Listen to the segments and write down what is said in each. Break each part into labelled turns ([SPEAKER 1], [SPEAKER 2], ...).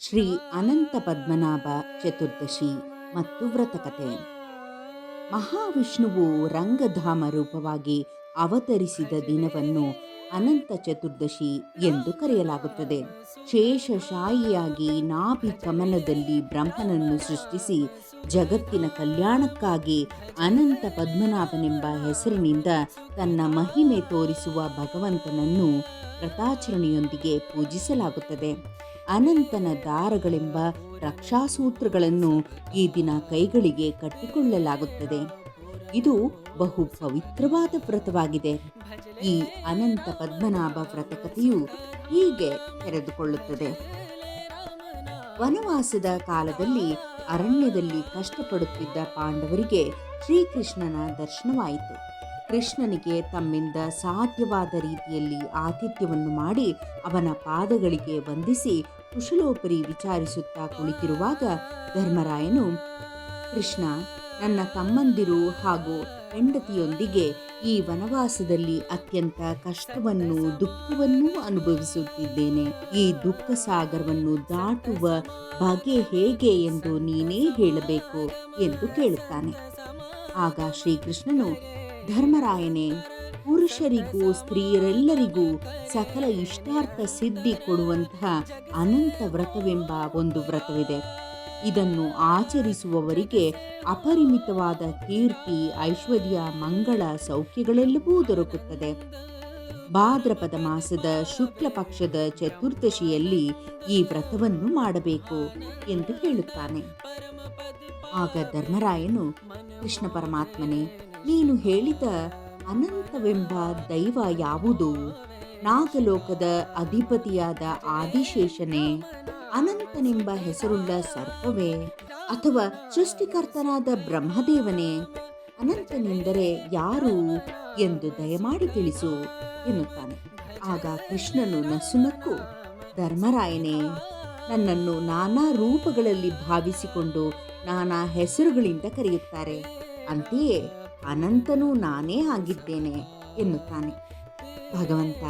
[SPEAKER 1] ಶ್ರೀ ಅನಂತ ಪದ್ಮನಾಭ ಚತುರ್ದಶಿ ಮತ್ತು ವ್ರತಕತೆ ಮಹಾವಿಷ್ಣುವು ರಂಗಧಾಮ ರೂಪವಾಗಿ ಅವತರಿಸಿದ ದಿನವನ್ನು ಅನಂತ ಚತುರ್ದಶಿ ಎಂದು ಕರೆಯಲಾಗುತ್ತದೆ. ಶೇಷಶಾಯಿಯಾಗಿ ನಾಭಿ ಕಮಲದಲ್ಲಿ ಬ್ರಹ್ಮನನ್ನು ಸೃಷ್ಟಿಸಿ ಜಗತ್ತಿನ ಕಲ್ಯಾಣಕ್ಕಾಗಿ ಅನಂತ ಪದ್ಮನಾಭನೆಂಬ ಹೆಸರಿನಿಂದ ತನ್ನ ಮಹಿಮೆ ತೋರಿಸುವ ಭಗವಂತನನ್ನು ವ್ರತಾಚರಣೆಯೊಂದಿಗೆ ಪೂಜಿಸಲಾಗುತ್ತದೆ. ಅನಂತನ ದಾರಗಳೆಂಬ ರಕ್ಷಾಸೂತ್ರಗಳನ್ನು ಈ ದಿನ ಕೈಗಳಿಗೆ ಕಟ್ಟಿಕೊಳ್ಳಲಾಗುತ್ತದೆ. ಇದು ಬಹು ಪವಿತ್ರವಾದ ವ್ರತವಾಗಿದೆ. ಈ ಅನಂತ ಪದ್ಮನಾಭ ವ್ರತಕಥೆಯು ಹೀಗೆ ತೆರೆದುಕೊಳ್ಳುತ್ತದೆ. ವನವಾಸದ ಕಾಲದಲ್ಲಿ ಅರಣ್ಯದಲ್ಲಿ ಕಷ್ಟಪಡುತ್ತಿದ್ದ ಪಾಂಡವರಿಗೆ ಶ್ರೀಕೃಷ್ಣನ ದರ್ಶನವಾಯಿತು. ಕೃಷ್ಣನಿಗೆ ತಮ್ಮಿಂದ ಸಾಧ್ಯವಾದ ರೀತಿಯಲ್ಲಿ ಆತಿಥ್ಯವನ್ನು ಮಾಡಿ ಅವನ ಪಾದಗಳಿಗೆ ವಂದಿಸಿ ಕುಶಲೋಪರಿ ವಿಚಾರಿಸುತ್ತಾ ಕುಳಿತಿರುವಾಗ ಧರ್ಮರಾಯನು, ಕೃಷ್ಣ, ನನ್ನ ತಮ್ಮಂದಿರು ಹಾಗೂ ಹೆಂಡತಿಯೊಂದಿಗೆ ಈ ವನವಾಸದಲ್ಲಿ ಅತ್ಯಂತ ಕಷ್ಟವನ್ನು ದುಃಖವನ್ನೂ ಅನುಭವಿಸುತ್ತಿದ್ದೇನೆ. ಈ ದುಃಖ ಸಾಗರವನ್ನು ದಾಟುವ ಬಗೆ ಹೇಗೆ ಎಂದು ನೀನೇ ಹೇಳಬೇಕು ಎಂದು ಕೇಳುತ್ತಾನೆ. ಆಗ ಶ್ರೀಕೃಷ್ಣನು ಧರ್ಮರಾಯನೇ, ಪುರುಷರಿಗೂ, ಸ್ತ್ರೀಯರೆಲ್ಲರಿಗೂ ಸಕಲ ಇಷ್ಟಾರ್ಥ ಸಿದ್ಧಿ ಕೊಡುವಂತಹ ಅನಂತ ವ್ರತವೆಂಬ ಒಂದು ವ್ರತವಿದೆ. ಇದನ್ನು ಆಚರಿಸುವವರಿಗೆ ಅಪರಿಮಿತವಾದ ಕೀರ್ತಿ, ಐಶ್ವರ್ಯ, ಮಂಗಳ ಸೌಖ್ಯಗಳೆಲ್ಲವೂ ದೊರಕುತ್ತದೆ. ಭಾದ್ರಪದ ಮಾಸದ ಶುಕ್ಲ ಪಕ್ಷದ ಚತುರ್ದಶಿಯಲ್ಲಿ ಈ ವ್ರತವನ್ನು ಮಾಡಬೇಕು ಎಂದು ಹೇಳುತ್ತಾನೆ. ಆಗ ಧರ್ಮರಾಯನು, ಕೃಷ್ಣ ಪರಮಾತ್ಮನೇ ನೀನು ಹೇಳಿದ ಅನಂತವೆಂಬ ದೈವ ಯಾವುದು? ನಾಗಲೋಕದ ಅಧಿಪತಿಯಾದ ಆದಿಶೇಷನೇ, ಅನಂತನೆಂಬ ಹೆಸರುಳ್ಳ ಸರ್ಪವೇ ಅಥವಾ ಸೃಷ್ಟಿಕರ್ತನಾದ ಬ್ರಹ್ಮದೇವನೇ? ಅನಂತನೆಂದರೆ ಯಾರು ಎಂದು ದಯಮಾಡಿ ತಿಳಿಸು ಎನ್ನುತ್ತಾನೆ. ಆಗ ಕೃಷ್ಣನು ನಸುನಕ್ಕು ಧರ್ಮರಾಯನೇ, ನನ್ನನ್ನು ನಾನಾ ರೂಪಗಳಲ್ಲಿ ಭಾವಿಸಿಕೊಂಡು ನಾನಾ ಹೆಸರುಗಳಿಂದ ಕರೆಯುತ್ತಾರೆ. ಅಂತೆಯೇ ಅನಂತನೂ ನಾನೇ ಆಗಿದ್ದೇನೆ ಎನ್ನುತ್ತಾನೆ. ಭಗವಂತ,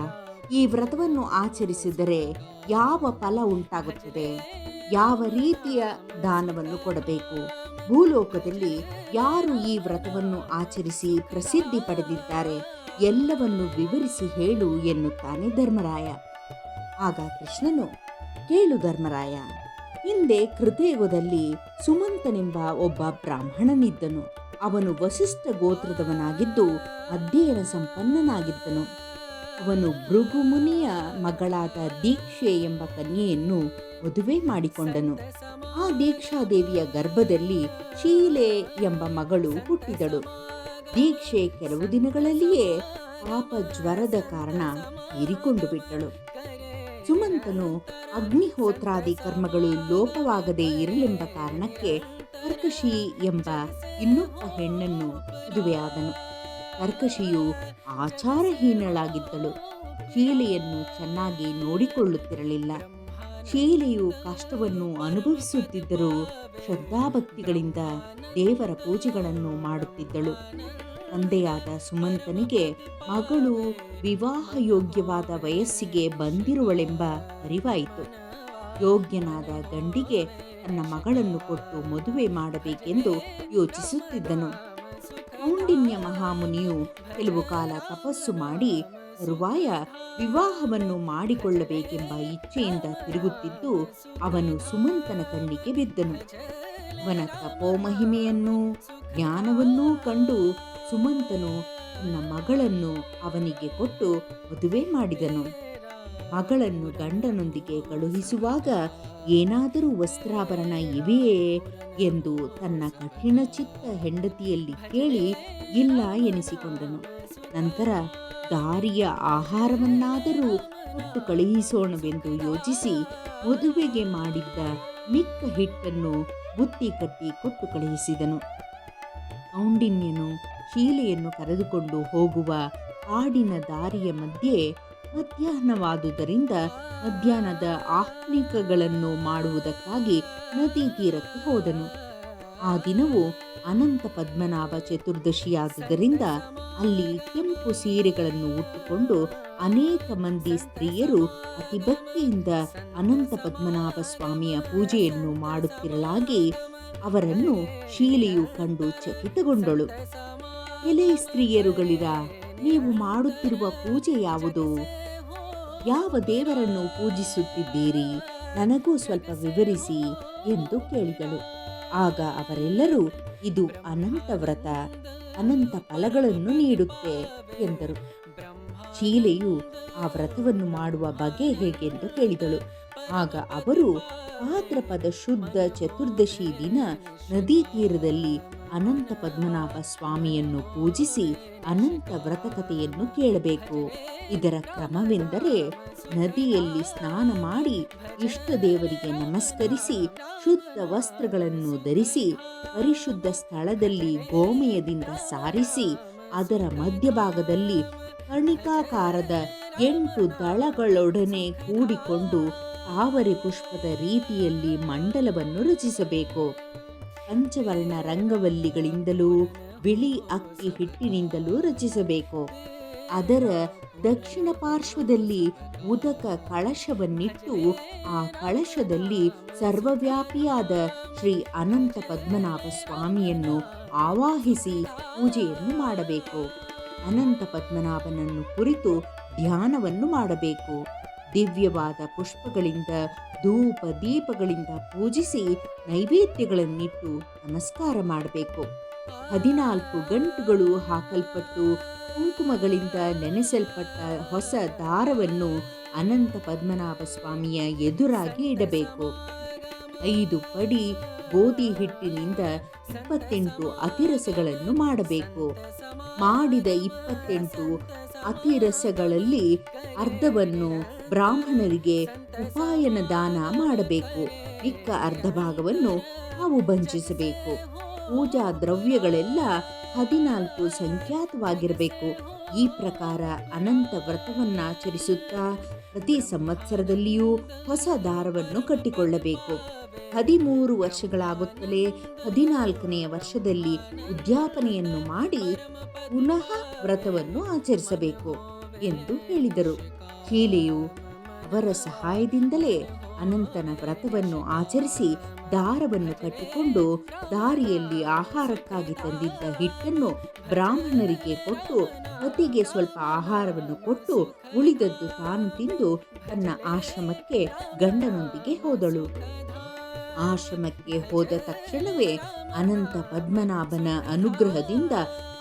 [SPEAKER 1] ಈ ವ್ರತವನ್ನು ಆಚರಿಸಿದರೆ ಯಾವ ಫಲ ಉಂಟಾಗುತ್ತದೆ? ಯಾವ ರೀತಿಯ ದಾನವನ್ನು ಕೊಡಬೇಕು? ಭೂಲೋಕದಲ್ಲಿ ಯಾರು ಈ ವ್ರತವನ್ನು ಆಚರಿಸಿ ಪ್ರಸಿದ್ಧಿ ಪಡೆದಿದ್ದಾರೆ ಎಲ್ಲವನ್ನು ವಿವರಿಸಿ ಹೇಳು ಎನ್ನುತ್ತಾನೆ ಧರ್ಮರಾಯ. ಆಗ ಕೃಷ್ಣನು, ಕೇಳು ಧರ್ಮರಾಯ, ಹಿಂದೆ ಕೃತಯುಗದಲ್ಲಿ ಸುಮಂತನೆಂಬ ಒಬ್ಬ ಬ್ರಾಹ್ಮಣನಿದ್ದನು. ಅವನು ವಸಿಷ್ಠ ಗೋತ್ರದವನಾಗಿದ್ದು ಅಧ್ಯಯನ ಸಂಪನ್ನನಾಗಿದ್ದನು. ಅವನು ಭೃಗುಮುನಿಯ ಮಗಳಾದ ದೀಕ್ಷೆ ಎಂಬ ಕನ್ಯೆಯನ್ನು ಮದುವೆ ಮಾಡಿಕೊಂಡನು. ಆ ದೀಕ್ಷಾದೇವಿಯ ಗರ್ಭದಲ್ಲಿ ಶೀಲೆ ಎಂಬ ಮಗಳು ಹುಟ್ಟಿದಳು. ದೀಕ್ಷೆ ಕೆಲವು ದಿನಗಳಲ್ಲಿಯೇ ಪಾಪ ಜ್ವರದ ಕಾರಣ ತೀರಿಕೊಂಡು ಬಿಟ್ಟಳು. ಸುಮಂತನು ಅಗ್ನಿಹೋತ್ರಾದಿ ಕರ್ಮಗಳು ಲೋಪವಾಗದೇ ಇರಲೆಂಬ ಕಾರಣಕ್ಕೆ ಕರ್ಕಶಿ ಎಂಬ ಇನ್ನೊಬ್ಬ ಹೆಣ್ಣನ್ನು ಮದುವೆಯಾದನು ಕರ್ಕಶಿಯು ಆಚಾರಹೀನಳಾಗಿದ್ದಳು. ಶೀಲೆಯನ್ನು ಚೆನ್ನಾಗಿ ನೋಡಿಕೊಳ್ಳುತ್ತಿರಲಿಲ್ಲ. ಶೀಲೆಯು ಕಷ್ಟವನ್ನು ಅನುಭವಿಸುತ್ತಿದ್ದರೂ ಶ್ರದ್ಧಾಭಕ್ತಿಗಳಿಂದ ದೇವರ ಪೂಜೆಗಳನ್ನು ಮಾಡುತ್ತಿದ್ದಳು. ತಂದೆಯಾದ ಸುಮಂತನಿಗೆ ಮಗಳು ವಿವಾಹ ಯೋಗ್ಯವಾದ ವಯಸ್ಸಿಗೆ ಬಂದಿರುವಳೆಂಬ ಅರಿವಾಯಿತು. ಯೋಗ್ಯನಾದ ಗಂಡಿಗೆ ತನ್ನ ಮಗಳನ್ನು ಕೊಟ್ಟು ಮದುವೆ ಮಾಡಬೇಕೆಂದು ಯೋಚಿಸುತ್ತಿದ್ದನು. ಕೌಂಡಿನ್ಯ ಮಹಾಮುನಿಯು ಕೆಲವು ಕಾಲ ತಪಸ್ಸು ಮಾಡಿ ತರುವಾಯ ವಿವಾಹವನ್ನು ಮಾಡಿಕೊಳ್ಳಬೇಕೆಂಬ ಇಚ್ಛೆಯಿಂದ ತಿರುಗುತ್ತಿದ್ದು ಅವನು ಸುಮಂತನ ಕಣ್ಣಿಗೆ ಬಿದ್ದನು. ಅವನ ತಪೋಮಹಿಮೆಯನ್ನೂ ಜ್ಞಾನವನ್ನೂ ಕಂಡು ಸುಮಂತನು ತನ್ನ ಮಗಳನ್ನು ಅವನಿಗೆ ಕೊಟ್ಟು ಮದುವೆ ಮಾಡಿದನು. ಮಗಳನ್ನು ಗಂಡನೊಂದಿಗೆ ಕಳುಹಿಸುವಾಗ ಏನಾದರೂ ವಸ್ತ್ರಾಭರಣ ಇವೆಯೇ ಎಂದು ತನ್ನ ಕಠಿಣ ಚಿತ್ತ ಹೆಂಡತಿಯಲ್ಲಿ ಕೇಳಿ ಇಲ್ಲ ಎನಿಸಿಕೊಂಡನು. ನಂತರ ದಾರಿಯ ಆಹಾರವನ್ನಾದರೂ ಕೊಟ್ಟು ಕಳುಹಿಸೋಣವೆಂದು ಯೋಚಿಸಿ ಮದುವೆಗೆ ಮಾಡಿದ್ದ ಮಿಕ್ಕ ಹಿಟ್ಟನ್ನು ಬುತ್ತಿ ಕಟ್ಟಿ ಕೊಟ್ಟು ಕಳುಹಿಸಿದನು. ಕೌಂಡಿನ್ಯನು ಶೀಲೆಯನ್ನು ಕರೆದುಕೊಂಡು ಹೋಗುವ ಕಾಡಿನ ದಾರಿಯ ಮಧ್ಯೆ ಮಧ್ಯಾಹ್ನವಾದುದರಿಂದ ಮಧ್ಯಾಹ್ನದ ಆಹ್ನಿಕಗಳನ್ನು ಮಾಡುವುದಕ್ಕಾಗಿ ನದಿ ತೀರಕ್ಕೆ ಹೋದನು. ಆ ದಿನವು ಅನಂತ ಪದ್ಮನಾಭ ಚತುರ್ದಶಿಯಾದುದರಿಂದ ಅಲ್ಲಿ ಕೆಂಪು ಕೆಂಪು ಸೀರೆಗಳನ್ನು ಉಟ್ಟುಕೊಂಡು ಅನೇಕ ಮಂದಿ ಸ್ತ್ರೀಯರು ಅತಿ ಭಕ್ತಿಯಿಂದ ಅನಂತ ಪದ್ಮನಾಭ ಸ್ವಾಮಿಯ ಪೂಜೆಯನ್ನು ಮಾಡುತ್ತಿರಲಾಗಿ ಅವರನ್ನು ಶೀಲೆಯು ಕಂಡು ಚಕಿತಗೊಂಡಳು. ಎಲೆ ಸ್ತ್ರೀಯರುಗಳಿರ, ನೀವು ಮಾಡುತ್ತಿರುವ ಪೂಜೆ ಯಾವುದು? ಯಾವ ದೇವರನ್ನು ಪೂಜಿಸುತ್ತಿದ್ದೀರಿ? ನನಗೂ ಸ್ವಲ್ಪ ವಿವರಿಸಿ ಎಂದು ಕೇಳಿದಳು. ಆಗ ಅವರೆಲ್ಲರೂ, ಇದು ಅನಂತ ವ್ರತ, ಅನಂತ ಫಲಗಳನ್ನು ನೀಡುತ್ತೆ ಎಂದರು. ಶೀಲೆಯು ಆ ವ್ರತವನ್ನು ಮಾಡುವ ಬಗೆ ಹೇಗೆಂದು ಕೇಳಿದಳು. ಆಗ ಅವರು ಭಾದ್ರಪದ ಶುದ್ಧ ಚತುರ್ದಶಿ ದಿನ ನದಿ ತೀರದಲ್ಲಿ ಅನಂತ ಪದ್ಮನಾಭ ಸ್ವಾಮಿಯನ್ನು ಪೂಜಿಸಿ ಅನಂತ ವ್ರತಕಥೆಯನ್ನು ಕೇಳಬೇಕು. ಇದರ ಕ್ರಮವೆಂದರೆ ನದಿಯಲ್ಲಿ ಸ್ನಾನ ಮಾಡಿ ಇಷ್ಟ ದೇವರಿಗೆ ನಮಸ್ಕರಿಸಿ ಶುದ್ಧ ವಸ್ತ್ರಗಳನ್ನು ಧರಿಸಿ ಪರಿಶುದ್ಧ ಸ್ಥಳದಲ್ಲಿ ಗೋಮಯದಿಂದ ಸಾರಿಸಿ ಅದರ ಮಧ್ಯಭಾಗದಲ್ಲಿ ಕರ್ಣಿಕಾಕಾರದ ಎಂಟು ದಳಗಳೊಡನೆ ಕೂಡಿಕೊಂಡು ಆವರಿ ಪುಷ್ಪದ ರೀತಿಯಲ್ಲಿ ಮಂಡಲವನ್ನು ರಚಿಸಬೇಕು. ಪಂಚವರ್ಣ ರಂಗವಲ್ಲಿಗಳಿಂದಲೂ ಬಿಳಿ ಅಕ್ಕಿ ಹಿಟ್ಟಿನಿಂದಲೂ ರಚಿಸಬೇಕು. ಅದರ ದಕ್ಷಿಣ ಪಾರ್ಶ್ವದಲ್ಲಿ ಉದಕ ಕಳಶವನ್ನಿಟ್ಟು ಆ ಕಳಶದಲ್ಲಿ ಸರ್ವವ್ಯಾಪಿಯಾದ ಶ್ರೀ ಅನಂತ ಪದ್ಮನಾಭ ಸ್ವಾಮಿಯನ್ನು ಆವಾಹಿಸಿ ಪೂಜೆಯನ್ನು ಮಾಡಬೇಕು. ಅನಂತ ಪದ್ಮನಾಭನನ್ನು ಕುರಿತು ಧ್ಯಾನವನ್ನು ಮಾಡಬೇಕು. ದಿವ್ಯವಾದ ಪುಷ್ಪಗಳಿಂದ, ಧೂಪ ದೀಪಗಳಿಂದ ಪೂಜಿಸಿ ನೈವೇದ್ಯಗಳನ್ನಿಟ್ಟು ನಮಸ್ಕಾರ ಮಾಡಬೇಕು. ಹದಿನಾಲ್ಕು ಗಂಟುಗಳು ಹಾಕಲ್ಪಟ್ಟು ಕುಂಕುಮಗಳಿಂದ ನೆನೆಸಲ್ಪಟ್ಟ ಹೊಸ ದಾರವನ್ನು ಅನಂತ ಪದ್ಮನಾಭ ಸ್ವಾಮಿಯ ಎದುರಾಗಿ ಇಡಬೇಕು. ಐದು ಪಡಿ ಗೋಧಿ ಹಿಟ್ಟಿನಿಂದ ಇಪ್ಪತ್ತೆಂಟು ಅತಿರಸಗಳನ್ನು ಮಾಡಬೇಕು. ಮಾಡಿದ ಇಪ್ಪತ್ತೆಂಟು ಅತಿರಸಗಳಲ್ಲಿ ಅರ್ಧವನ್ನು ಬ್ರಾಹ್ಮಣರಿಗೆ ಉಪಾಯನ ದಾನ ಮಾಡಬೇಕು. ಮಿಕ್ಕ ಅರ್ಧ ಭಾಗವನ್ನು ನಾವು ಭಂಜಿಸಬೇಕು. ಪೂಜಾ ದ್ರವ್ಯಗಳೆಲ್ಲ ಹದಿನಾಲ್ಕು ಸಂಖ್ಯಾತವಾಗಿರಬೇಕು. ಈ ಪ್ರಕಾರ ಅನಂತ ವ್ರತವನ್ನಾಚರಿಸುತ್ತಾ ಪ್ರತಿ ಸಂವತ್ಸರದಲ್ಲಿಯೂ ಹೊಸ ದಾರವನ್ನು ಕಟ್ಟಿಕೊಳ್ಳಬೇಕು. ಹದಿಮೂರು ವರ್ಷಗಳಾಗುತ್ತಲೇ ಹದಿನಾಲ್ಕನೆಯ ವರ್ಷದಲ್ಲಿ ಉದ್ಯಾಪನೆಯನ್ನು ಮಾಡಿ ಪುನಃ ವ್ರತವನ್ನು ಆಚರಿಸಬೇಕು ಎಂದು ಹೇಳಿದರು. ಶೀಲೆಯು ಅವರ ಸಹಾಯದಿಂದಲೇ ಅನಂತನ ವ್ರತವನ್ನು ಆಚರಿಸಿ ದಾರವನ್ನು ಕಟ್ಟಿಕೊಂಡು ದಾರಿಯಲ್ಲಿ ಆಹಾರಕ್ಕಾಗಿ ತಂದಿದ್ದ ಹಿಟ್ಟನ್ನು ಬ್ರಾಹ್ಮಣರಿಗೆ ಕೊಟ್ಟು, ಪತಿಗೆ ಸ್ವಲ್ಪ ಆಹಾರವನ್ನು ಕೊಟ್ಟು ಉಳಿದದ್ದು ತಾನು ತಿಂದು ತನ್ನ ಆಶ್ರಮಕ್ಕೆ ಗಂಡನೊಂದಿಗೆ ಹೋದಳು. ಆಶ್ರಮಕ್ಕೆ ಹೋದ ತಕ್ಷಣವೇ ಅನಂತ ಪದ್ಮನಾಭನ ಅನುಗ್ರಹದಿಂದ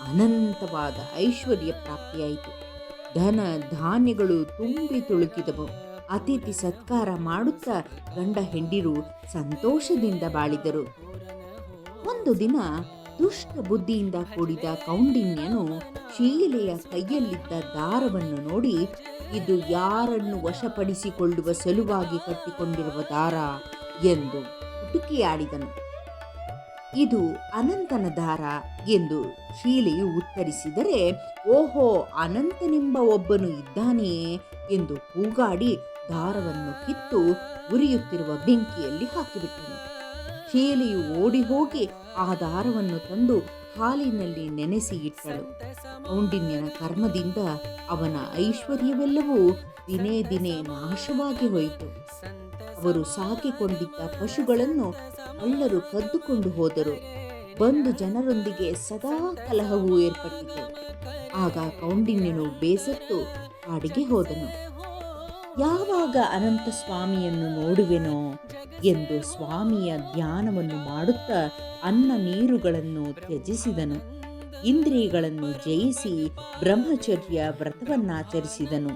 [SPEAKER 1] ಅನಂತವಾದ ಐಶ್ವರ್ಯ ಪ್ರಾಪ್ತಿಯಾಯಿತು. ಧನ ಧಾನ್ಯಗಳು ತುಂಬಿ ತುಳುಕಿದವು. ಅತಿಥಿ ಸತ್ಕಾರ ಮಾಡುತ್ತಾ ಗಂಡ ಹೆಂಡಿರು ಸಂತೋಷದಿಂದ ಬಾಳಿದರು. ಒಂದು ದಿನ ದುಷ್ಟ ಬುದ್ಧಿಯಿಂದ ಕೂಡಿದ ಕೌಂಡಿನ್ಯನು ಶೀಲೆಯ ಕೈಯಲ್ಲಿದ್ದ ದಾರವನ್ನು ನೋಡಿ, ಇದು ಯಾರನ್ನು ವಶಪಡಿಸಿಕೊಳ್ಳುವ ಸಲುವಾಗಿ ಕಟ್ಟಿಕೊಂಡಿರುವ ದಾರ ಎಂದು ಹುಟುಕಿಯಾಡಿದನು. ಇದು ಅನಂತನ ದಾರ ಎಂದು ಶೀಲೆಯು ಉತ್ತರಿಸಿದರೆ, ಓಹೋ ಅನಂತನೆಂಬ ಒಬ್ಬನು ಇದ್ದಾನೆಯೇ ಎಂದು ಕೂಗಾಡಿ ದಾರವನ್ನು ಕಿತ್ತು ಉರಿಯುತ್ತಿರುವ ಬೆಂಕಿಯಲ್ಲಿ ಹಾಕಿಬಿಟ್ಟನು. ಚೀಲಿಯು ಓಡಿ ಹೋಗಿ ಆ ದಾರವನ್ನು ತಂದು ಹಾಲಿನಲ್ಲಿ ನೆನೆಸಿ ಇಟ್ಟಳು. ಕೌಂಡಿನ್ಯನ ಕರ್ಮದಿಂದ ಅವನ ಐಶ್ವರ್ಯವೆಲ್ಲವೂ ದಿನೇ ದಿನೇ ನಾಶವಾಗಿ ಹೋಯಿತು. ಅವರು ಸಾಕಿಕೊಂಡಿದ್ದ ಪಶುಗಳನ್ನು ಕಳ್ಳರು ಕದ್ದುಕೊಂಡು ಹೋದರು. ಬಂದು ಜನರೊಂದಿಗೆ ಸದಾ ಕಲಹವು ಏರ್ಪಟ್ಟಿತು. ಆಗ ಕೌಂಡಿನ್ಯನು ಬೇಸತ್ತು ಕಾಡಿಗೆ ಹೋದನು. ಯಾವಾಗ ಅನಂತ ಸ್ವಾಮಿಯನ್ನು ನೋಡುವೆನೋ ಎಂದು ಸ್ವಾಮಿಯ ಧ್ಯಾನವನ್ನು ಮಾಡುತ್ತಾ ಅನ್ನ ನೀರುಗಳನ್ನು ತ್ಯಜಿಸಿದನು. ಇಂದ್ರಿಯಗಳನ್ನು ಜಯಿಸಿ ಬ್ರಹ್ಮಚರ್ಯ ವ್ರತವನ್ನಾಚರಿಸಿದನು.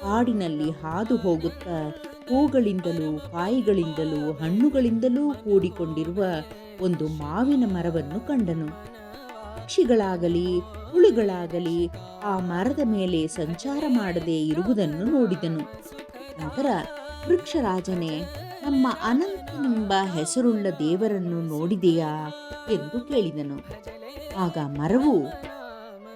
[SPEAKER 1] ಕಾಡಿನಲ್ಲಿ ಹಾದು ಹೋಗುತ್ತಾ ಹೂಗಳಿಂದಲೂ ಕಾಯಿಗಳಿಂದಲೂ ಹಣ್ಣುಗಳಿಂದಲೂ ಕೂಡಿಕೊಂಡಿರುವ ಒಂದು ಮಾವಿನ ಮರವನ್ನು ಕಂಡನು. ಪಕ್ಷಿಗಳಾಗಲಿ, ಹುಳುಗಳಾಗಲಿ ಆ ಮರದ ಮೇಲೆ ಸಂಚಾರ ಮಾಡದೇ ಇರುವುದನ್ನು ನೋಡಿದನು. ನಂತರ ವೃಕ್ಷರಾಜನೇ, ನಮ್ಮ ಅನಂತನೆಂಬ ಹೆಸರುಳ್ಳ ದೇವರನ್ನು ನೋಡಿದೆಯಾ ಎಂದು ಕೇಳಿದನು. ಆಗ ಮರವು,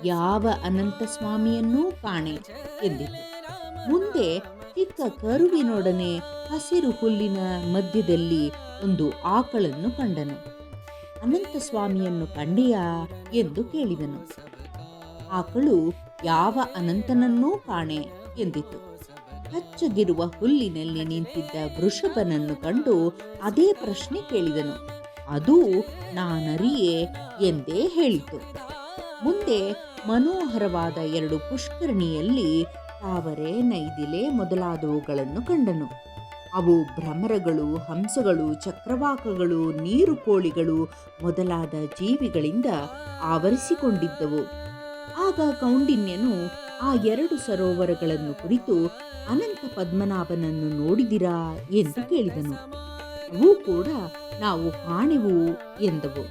[SPEAKER 1] ಯಾವ ಅನಂತ ಸ್ವಾಮಿಯನ್ನೂ ಕಾಣೆ ಎಂದಿತು ಮುಂದೆ ಚಿಕ್ಕ ಕರುವಿನೊಡನೆ ಹಸಿರು ಹುಲ್ಲಿನ ಮಧ್ಯದಲ್ಲಿ ಒಂದು ಆಕಳನ್ನು ಕಂಡನು. ಅನಂತ ಸ್ವಾಮಿಯನ್ನು ಕಂಡೆಯಾ ಎಂದು ಕೇಳಿದನು. ಆಕಳು, ಯಾವ ಅನಂತನನ್ನೂ ಕಾಣೆ ಎಂದಿತು. ಹಚ್ಚಗಿರುವ ಹುಲ್ಲಿನಲ್ಲಿ ನಿಂತಿದ್ದ ವೃಷಭನನ್ನು ಕಂಡು ಅದೇ ಪ್ರಶ್ನೆ ಕೇಳಿದನು. ಅದು ನಾನರಿಯೇ ಎಂದೇ ಹೇಳಿತು. ಮುಂದೆ ಮನೋಹರವಾದ ಎರಡು ಪುಷ್ಕರಣಿಯಲ್ಲಿ ತಾವರೆ ನೈದಿಲೆ ಮೊದಲಾದವುಗಳನ್ನು ಕಂಡನು. ಅವು ಭ್ರಮರಗಳು, ಹಂಸಗಳು, ಚಕ್ರವಾಕಗಳು, ನೀರು ಕೋಳಿಗಳು ಮೊದಲಾದ ಜೀವಿಗಳಿಂದ ಆವರಿಸಿಕೊಂಡಿದ್ದವು. ಆಗ ಕೌಂಡಿನ್ಯನು ಆ ಎರಡು ಸರೋವರಗಳನ್ನು ಕುರಿತು ಅನಂತ ಪದ್ಮನಾಭನನ್ನು ನೋಡಿದಿರಾ ಎಂದು ಕೇಳಿದನು. ಅವು ಕೂಡ ನಾವು ಕಾಣೆವು ಎಂದವು.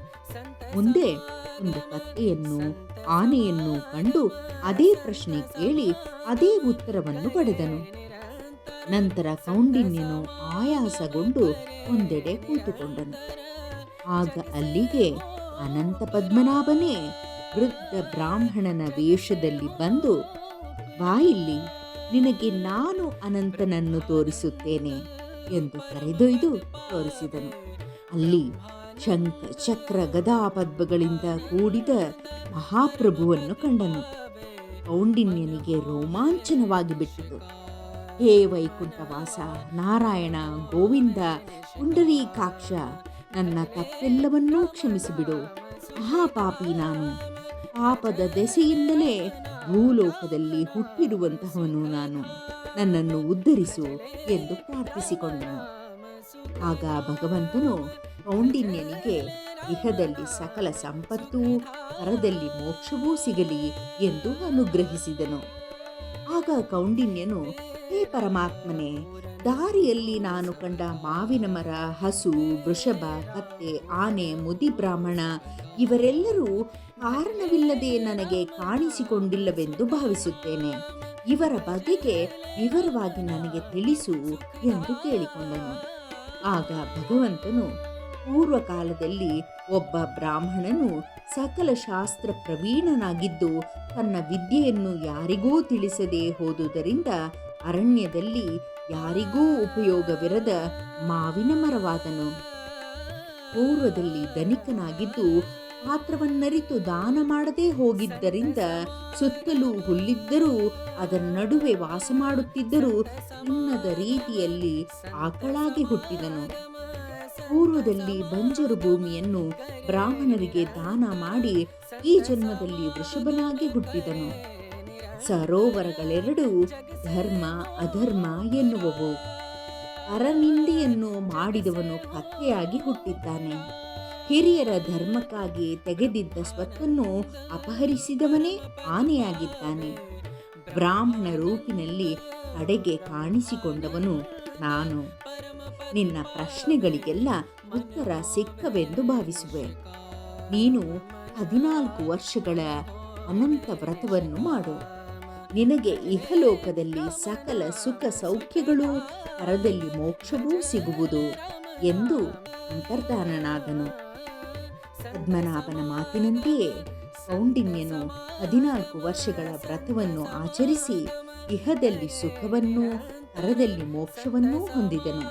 [SPEAKER 1] ಮುಂದೆ ಒಂದು ಕತ್ತೆಯನ್ನು, ಆನೆಯನ್ನು ಕಂಡು ಅದೇ ಪ್ರಶ್ನೆ ಕೇಳಿ ಅದೇ ಉತ್ತರವನ್ನು ಪಡೆದನು. ನಂತರ ಕೌಂಡಿನ್ಯನು ಆಯಾಸಗೊಂಡು ಒಂದೆಡೆ ಕೂತುಕೊಂಡನು. ಆಗ ಅಲ್ಲಿಗೆ ಅನಂತ ಪದ್ಮನಾಭನೇ ವೃದ್ಧ ಬ್ರಾಹ್ಮಣನ ವೇಷದಲ್ಲಿ ಬಂದು ಬಾಯಿಲ್ಲಿ ನಿನಗೆ ನಾನು ಅನಂತನನ್ನು ತೋರಿಸುತ್ತೇನೆ ಎಂದು ಕರೆದೊಯ್ದು ತೋರಿಸಿದನು. ಅಲ್ಲಿ ಶಂಖ ಚಕ್ರ ಗದಾ ಪದ್ಮಗಳಿಂದ ಕೂಡಿದ ಮಹಾಪ್ರಭುವನ್ನು ಕಂಡನು. ಕೌಂಡಿನ್ಯನಿಗೆ ರೋಮಾಂಚನವಾಗಿ ಬಿಟ್ಟಿತು. ಹೇ ವೈಕುಂಠವಾಸ ನಾರಾಯಣ, ಗೋವಿಂದ ಪುಂಡರೀಕಾಕ್ಷ ನನ್ನ ತಪ್ಪೆಲ್ಲವನ್ನೂ ಕ್ಷಮಿಸಿಬಿಡು. ಮಹಾಪಾಪಿ ನಾನು. ಪಾಪದ ದೆಸೆಯಿಂದಲೇ ಭೂಲೋಕದಲ್ಲಿ ಹುಟ್ಟಿರುವಂತಹವನು ನಾನು. ನನ್ನನ್ನು ಉದ್ಧರಿಸು ಎಂದು ಪ್ರಾರ್ಥಿಸಿಕೊಂಡನು. ಆಗ ಭಗವಂತನು ಕೌಂಡಿನ್ಯನಿಗೆ ಇಹದಲ್ಲಿ ಸಕಲ ಸಂಪತ್ತೂ ಪರದಲ್ಲಿ ಮೋಕ್ಷವೂ ಸಿಗಲಿ ಎಂದು ಅನುಗ್ರಹಿಸಿದನು. ಆಗ ಕೌಂಡಿನ್ಯನು, ಹೇ ಪರಮಾತ್ಮನೇ, ದಾರಿಯಲ್ಲಿ ನಾನು ಕಂಡ ಮಾವಿನ ಮರ, ಹಸು, ವೃಷಭ, ಕತ್ತೆ, ಆನೆ, ಮುದಿ ಬ್ರಾಹ್ಮಣ, ಇವರೆಲ್ಲರೂ ಕಾರಣವಿಲ್ಲದೆ ನನಗೆ ಕಾಣಿಸಿಕೊಂಡಿಲ್ಲವೆಂದು ಭಾವಿಸುತ್ತೇನೆ. ಇವರ ಬಗೆಗೆ ವಿವರವಾಗಿ ನನಗೆ ತಿಳಿಸು ಎಂದು ಕೇಳಿಕೊಂಡನು. ಆಗ ಭಗವಂತನು, ಪೂರ್ವಕಾಲದಲ್ಲಿ ಒಬ್ಬ ಬ್ರಾಹ್ಮಣನು ಸಕಲ ಶಾಸ್ತ್ರ ಪ್ರವೀಣನಾಗಿದ್ದು ತನ್ನ ವಿದ್ಯೆಯನ್ನು ಯಾರಿಗೂ ತಿಳಿಸದೇ ಹೋದುದರಿಂದ ಅರಣ್ಯದಲ್ಲಿ ಯಾರಿಗೂ ಉಪಯೋಗವಿರದ ಮಾವಿನ ಮರವಾದನು. ಪೂರ್ವದಲ್ಲಿ ಧನಿಕನಾಗಿದ್ದು ಪಾತ್ರವನ್ನರಿತು ದಾನ ಮಾಡದೇ ಹೋಗಿದ್ದರಿಂದ ಸುತ್ತಲೂ ಹುಲ್ಲಿದ್ದರೂ ಅದರ ನಡುವೆ ವಾಸ ಮಾಡುತ್ತಿದ್ದರೂ ಚಿನ್ನದ ರೀತಿಯಲ್ಲಿ ಆಕಳಾಗಿ ಹುಟ್ಟಿದನು. ಪೂರ್ವದಲ್ಲಿ ಬಂಜರು ಭೂಮಿಯನ್ನು ಬ್ರಾಹ್ಮಣರಿಗೆ ದಾನ ಮಾಡಿ ಈ ಜನ್ಮದಲ್ಲಿ ವೃಷಭನಾಗಿ ಹುಟ್ಟಿದನು. ಸರೋವರಗಳೆರಡು ಧರ್ಮ, ಅಧರ್ಮ ಎನ್ನುವವು. ಅರನಿಂದಿಯನ್ನು ಮಾಡಿದವನು ಕತ್ತೆಯಾಗಿ ಹುಟ್ಟಿದ್ದಾನೆ. ಹಿರಿಯರ ಧರ್ಮಕ್ಕಾಗಿ ತೆಗೆದಿದ್ದ ಸ್ವತ್ತನ್ನು ಅಪಹರಿಸಿದವನೇ ಆನೆಯಾಗಿದ್ದಾನೆ. ಬ್ರಾಹ್ಮಣ ರೂಪಿನಲ್ಲಿ ಕಡೆಗೆ ಕಾಣಿಸಿಕೊಂಡವನು ನಾನು. ನಿನ್ನ ಪ್ರಶ್ನೆಗಳಿಗೆಲ್ಲ ಉತ್ತರ ಸಿಕ್ಕವೆಂದು ಭಾವಿಸುವೆ. ನೀನು ಹದಿನಾಲ್ಕು ವರ್ಷಗಳ ಅನಂತ ವ್ರತವನ್ನು ಮಾಡು. ನಿನಗೆ ಇಹಲೋಕದಲ್ಲಿ ಸಕಲ ಸುಖ ಸೌಖ್ಯಗಳು ಪರದಲ್ಲಿ ಮೋಕ್ಷವೂ ಸಿಗುವುದು ಎಂದು ಅಂತರ್ಧಾನನಾದನು. ಪದ್ಮನಾಭನ ಮಾತಿನಂತೆಯೇ ಕೌಂಡಿನ್ಯನು ಹದಿನಾಲ್ಕು ವರ್ಷಗಳ ವ್ರತವನ್ನು ಆಚರಿಸಿ ಇಹದಲ್ಲಿ ಸುಖವನ್ನೂ ಪರದಲ್ಲಿ ಮೋಕ್ಷವನ್ನೂ ಹೊಂದಿದನು.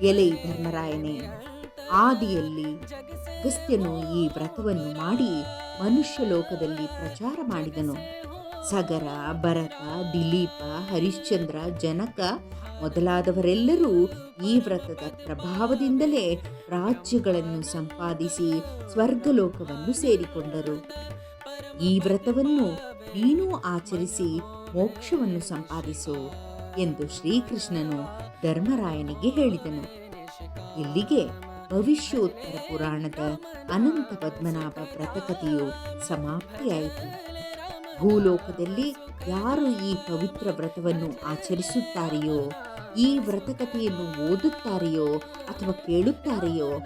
[SPEAKER 1] ಎಲೆ ಧರ್ಮರಾಯನೇ, ಆದಿಯಲ್ಲಿ ಅಗಸ್ತ್ಯನು ಈ ವ್ರತವನ್ನು ಮಾಡಿ ಮನುಷ್ಯ ಲೋಕದಲ್ಲಿ ಪ್ರಚಾರ ಮಾಡಿದನು. ಸಗರ, ಭರತ, ದಿಲೀಪ, ಹರಿಶ್ಚಂದ್ರ, ಜನಕ ಮೊದಲಾದವರೆಲ್ಲರೂ ಈ ವ್ರತದ ಪ್ರಭಾವದಿಂದಲೇ ರಾಜ್ಯಗಳನ್ನು ಸಂಪಾದಿಸಿ ಸ್ವರ್ಗಲೋಕವನ್ನು ಸೇರಿಕೊಂಡರು. ಈ ವ್ರತವನ್ನು ನೀನೂ ಆಚರಿಸಿ ಮೋಕ್ಷವನ್ನು ಸಂಪಾದಿಸು. ಎಂದು ಶ್ರೀಕೃಷ್ಣನು ಧರ್ಮರಾಯನಿಗೆ ಹೇಳಿದನು. ಇಲ್ಲಿಗೆ ಭವಿಷ್ಯೋತ್ತರ ಪುರಾಣದ ಅನಂತ ಪದ್ಮನಾಭ ವ್ರತಕಥೆಯು ಸಮಾಪ್ತಿಯಾಯಿತು. ಭೂಲೋಕದಲ್ಲಿ ಯಾರು ಈ ಪವಿತ್ರ ವ್ರತವನ್ನು ಆಚರಿಸುತ್ತಾರೆಯೋ, ಈ ವ್ರತಕಥೆಯನ್ನು ಓದುತ್ತಾರೆಯೋ ಅಥವಾ ಕೇಳುತ್ತಾರೆಯೋ,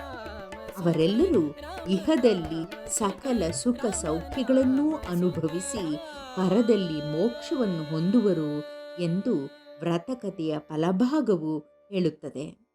[SPEAKER 1] ಅವರೆಲ್ಲರೂ ಇಹದಲ್ಲಿ ಸಕಲ ಸುಖ ಸೌಖ್ಯಗಳನ್ನೂ ಅನುಭವಿಸಿ, ಪರದಲ್ಲಿ ಮೋಕ್ಷವನ್ನು ಹೊಂದುವರು ಎಂದು ವ್ರತಕಥೆಯ ಫಲಭಾಗವು ಹೇಳುತ್ತದೆ.